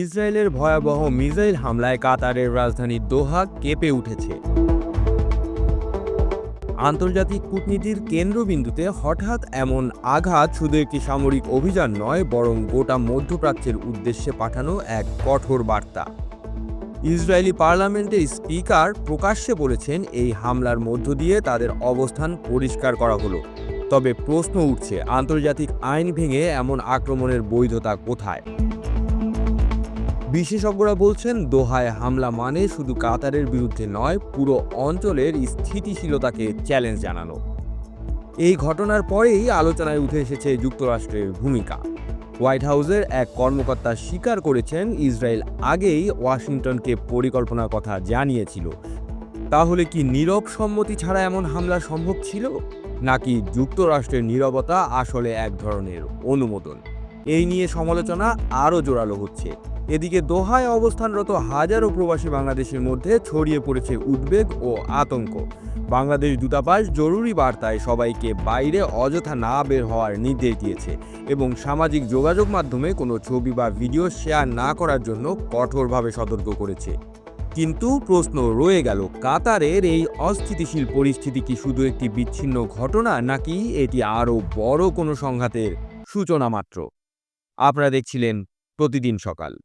ইসরায়েলের ভয়াবহ মিসাইল হামলায় কাতারের রাজধানী দোহা কেঁপে উঠেছে। আন্তর্জাতিক কূটনীতির কেন্দ্রবিন্দুতে হঠাৎ এমন আঘাত শুধু একটি সামরিক অভিযান নয়, বরং গোটা মধ্যপ্রাচ্যের উদ্দেশ্যে পাঠানো এক কঠোর বার্তা। ইসরায়েলি পার্লামেন্টের স্পিকার প্রকাশ্যে বলেছেন, এই হামলার মধ্য দিয়ে তাদের অবস্থান পরিষ্কার করা হলো। তবে প্রশ্ন উঠছে, আন্তর্জাতিক আইন ভেঙে এমন আক্রমণের বৈধতা কোথায়? বিশেষজ্ঞরা বলছেন, দোহায় হামলা মানে শুধু কাতারের বিরুদ্ধে নয়, পুরো অঞ্চলের স্থিতিশীলতাকে চ্যালেঞ্জ জানানো। এই ঘটনার পরেই আলোচনায় উঠে এসেছে যুক্তরাষ্ট্রের ভূমিকা। হোয়াইট হাউসের এক কর্মকর্তা স্বীকার করেছেন, ইসরায়েল আগেই ওয়াশিংটনকে পরিকল্পনার কথা জানিয়েছিল। তাহলে কি নীরব সম্মতি ছাড়া এমন হামলা সম্ভব ছিল? নাকি যুক্তরাষ্ট্রের নীরবতা আসলে এক ধরনের অনুমোদন? এই নিয়ে সমালোচনা আরও জোরালো হচ্ছে। এদিকে দোহায় অবস্থানরত হাজারো প্রবাসী বাংলাদেশের মধ্যে ছড়িয়ে পড়েছে উদ্বেগ ও আতঙ্ক। বাংলাদেশ দূতাবাস জরুরি বার্তায় সবাইকে বাইরে অযথা না বের হওয়ার নির্দেশ দিয়েছে এবং সামাজিক যোগাযোগ মাধ্যমে কোনো ছবি বা ভিডিও শেয়ার না করার জন্য কঠোরভাবে সতর্ক করেছে। কিন্তু প্রশ্ন রয়ে গেল, কাতারের এই অস্থিতিশীল পরিস্থিতি কি শুধু একটি বিচ্ছিন্ন ঘটনা নাকি এটি আরও বড় কোনো সংঘাতের সূচনা মাত্র? আপনারা দেখছিলেন প্রতিদিন সকাল।